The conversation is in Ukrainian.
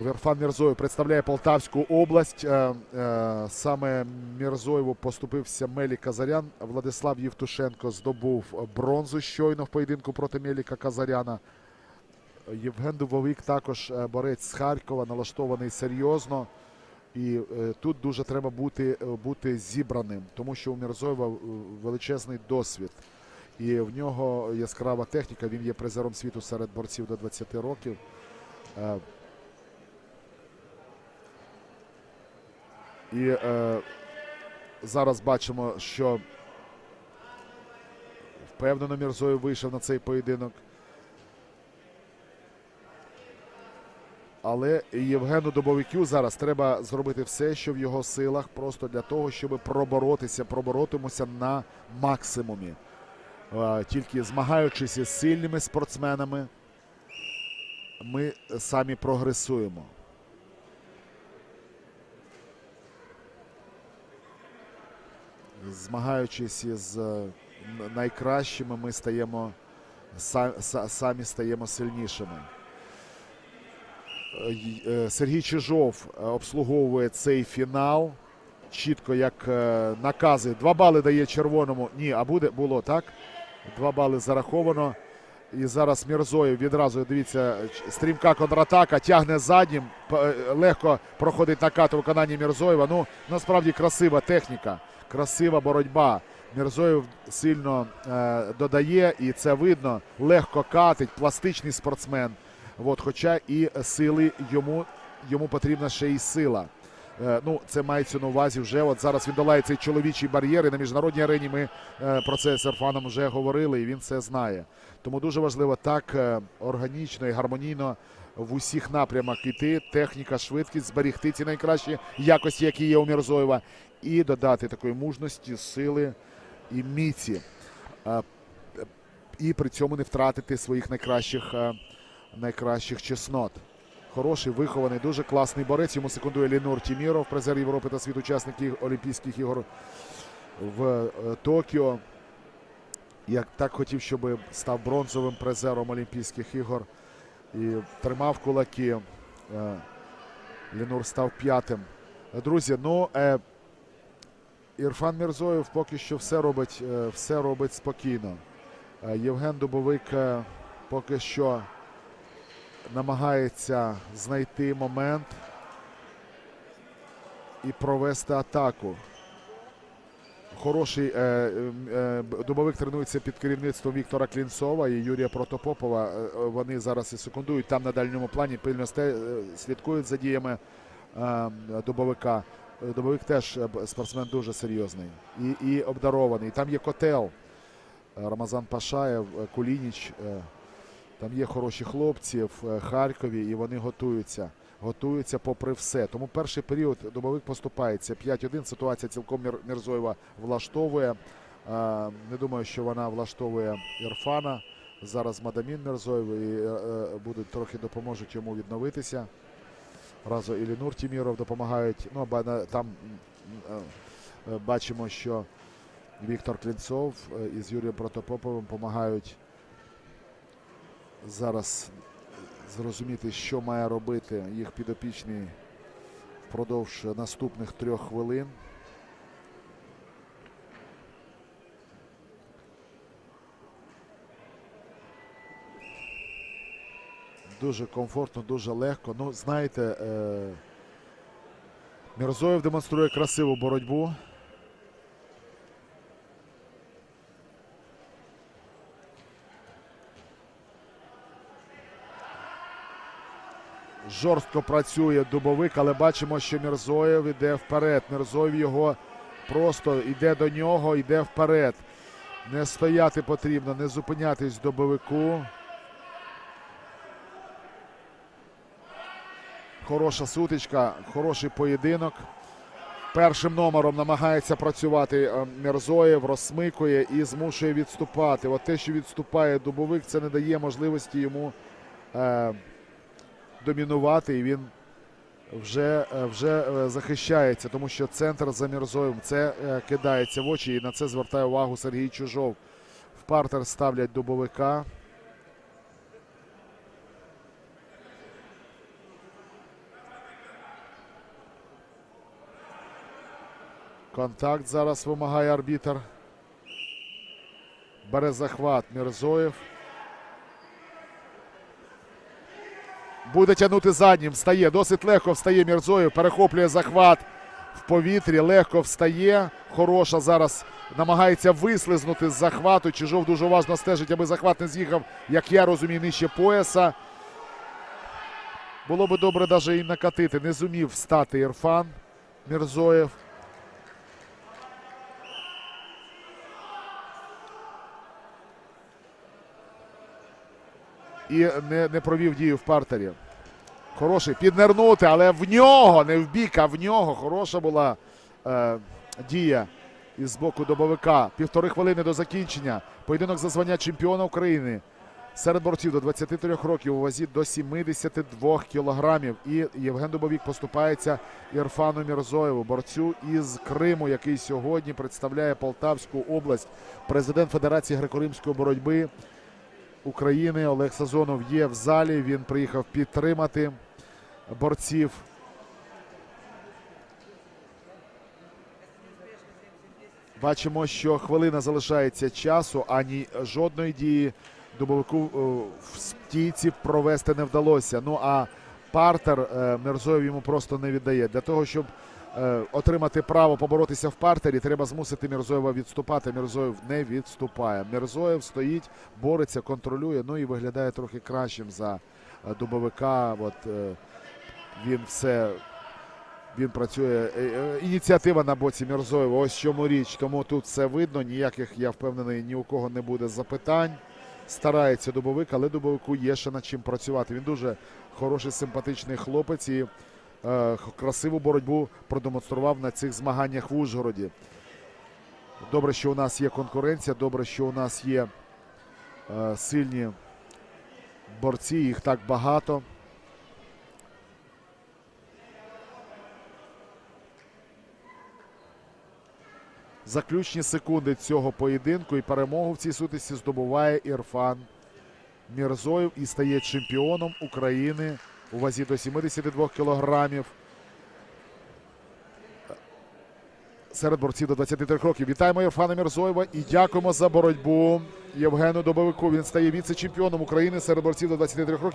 Верфан Мірзоєв представляє Полтавську область. Е, е, Саме Мірзоєву поступився Мелі Казарян. Владислав Євтушенко здобув бронзу щойно в поєдинку проти Меліка Казаряна. Євген Дубовик також е, борець з Харкова, налаштований серйозно. І тут дуже треба бути, бути зібраним, тому що у Мірзоєва величезний досвід. І в нього яскрава техніка. Він є призером світу серед борців до 20 років. І е, зараз бачимо, що впевнено Мірзоєв вийшов на цей поєдинок. Але Євгену Добовикю зараз треба зробити все, що в його силах, просто для того, щоб проборотися, проборотимося на максимумі. Е, Тільки змагаючись із сильними спортсменами, ми самі прогресуємо. Змагаючись із е, найкращими, ми стаємо са- са- самі стаємо сильнішими. Е, е, Сергій Чижов обслуговує цей фінал. Чітко як накази. Два бали дає червоному. Ні, а буде було так. Два бали зараховано. І зараз Мірзоєв відразу дивіться, стрімка контратака, тягне заднім, е, легко проходить накат у виконанні Мірзоєва. Ну, насправді красива техніка, красива боротьба. Мірзоєв сильно е, додає, і це видно. Легко катить, пластичний спортсмен. От, хоча і сили йому, йому потрібна ще й сила. Е, ну, це мається на увазі вже. От зараз він долає цей чоловічий бар'єр. І на міжнародній арені ми е, про це з Ерфаном вже говорили, і він це знає. Тому дуже важливо так е, органічно і гармонійно в усіх напрямах йти. Техніка, швидкість, зберігти ці найкращі якості, які є у Мірзоєва, і додати такої мужності, сили і міці. І при цьому не втратити своїх найкращих, найкращих чеснот. Хороший, вихований, дуже класний борець. Йому секундує Лінур Тіміров, призер Європи та світ учасник іг- Олімпійських ігор в е, Токіо. Я так хотів, щоб став бронзовим призером Олімпійських ігор і тримав кулаки. Е, Лінур став п'ятим. Друзі, ну е, Ірфан Мірзоєв поки що все робить, все робить спокійно. Євген Дубовик поки що намагається знайти момент і провести атаку. Хороший е, е, Дубовик тренується під керівництвом Віктора Клінцова і Юрія Протопопова. Е, е, Вони зараз і секундують там на дальньому плані, пильно е, слідкують за діями е, Дубовика. Е, Дубовик теж е, спортсмен дуже серйозний і, і обдарований. Там є котел е, Рамазан Пашаєв, е, Кулініч. Там є хороші хлопці в е, Харкові, і вони готуються. Готуються попри все. Тому перший період добовик поступається. 5-1. Ситуація цілком Мірзоєва влаштовує. Не думаю, що вона влаштовує Ірфана. Зараз Мадамін Мірзоєв і е, е, будуть трохи допоможуть йому відновитися. Разо і Тіміров допомагають. Ну, там бачимо, що Віктор Клінцов із Юрієм Протопоповим допомагають зараз зрозуміти, що має робити їх підопічний впродовж наступних трьох хвилин. Дуже комфортно, дуже легко. Ну, знаєте, е... Мірзоєв демонструє красиву боротьбу. Жорстко працює дубовик, але бачимо, що Мірзоєв іде вперед. Мірзоєв його просто йде до нього, йде вперед. Не стояти потрібно, не зупинятись дубовику. Хороша сутичка, хороший поєдинок. Першим номером намагається працювати е, Мірзоєв, розсмикує і змушує відступати. От те, що відступає дубовик, це не дає можливості йому е, домінувати, і він вже е, вже е, захищається, тому що центр за Мірзоєм це е, кидається в очі, і на це звертає увагу Сергій Чужов. В партер ставлять дубовика. Контакт зараз вимагає арбітер. Бере захват Мірзоєв. Буде тягнути заднім. Встає. Досить легко встає Мірзоєв. Перехоплює захват в повітрі. Легко встає. Хороша зараз намагається вислизнути з захвату. Чижов дуже уважно стежить, аби захват не з'їхав, як я розумію, нижче пояса. Було би добре навіть і накатити. Не зумів встати Ірфан Мірзоєв. І не, не провів дію в партері. Хороший піднернути, але в нього, не в бік, а в нього. Хороша була е, дія із боку добовика. Півтори хвилини до закінчення. Поєдинок за звання чемпіона України серед борців до 23 років у вазі до 72 кілограмів. І Євген Дубовік поступається Ірфану Мірзоєву, борцю із Криму, який сьогодні представляє Полтавську область. Президент Федерації греко-римської боротьби України Олег Сазонов є в залі. Він приїхав підтримати борців. Бачимо, що хвилина залишається часу, ані жодної дії дубовику е, в стійці провести не вдалося. Ну а партер е, Мирзоєв йому просто не віддає. Для того, щоб е, отримати право поборотися в партері, треба змусити Мірзоєва відступати. Мірзоєв не відступає. Мірзоєв стоїть, бореться, контролює. Ну і виглядає трохи кращим за дубовика. От він все. Він працює. Е, е, Ініціатива на боці Мірзоєва. Ось чому річ. Тому тут все видно. Ніяких, я впевнений, ні у кого не буде запитань. Старається дубовик, але дубовику є ще над чим працювати. Він дуже хороший, симпатичний хлопець і е, красиву боротьбу продемонстрував на цих змаганнях в Ужгороді. Добре, що у нас є конкуренція, добре, що у нас є е, сильні борці, їх так багато. Заключні секунди цього поєдинку і перемогу в цій сутисі здобуває Ірфан Мірзоєв і стає чемпіоном України у вазі до 72 кілограмів. Серед борців до 23 років. Вітаємо Ірфана Мірзоєва і дякуємо за боротьбу Євгену Добовику. Він стає віце-чемпіоном України серед борців до 23 років.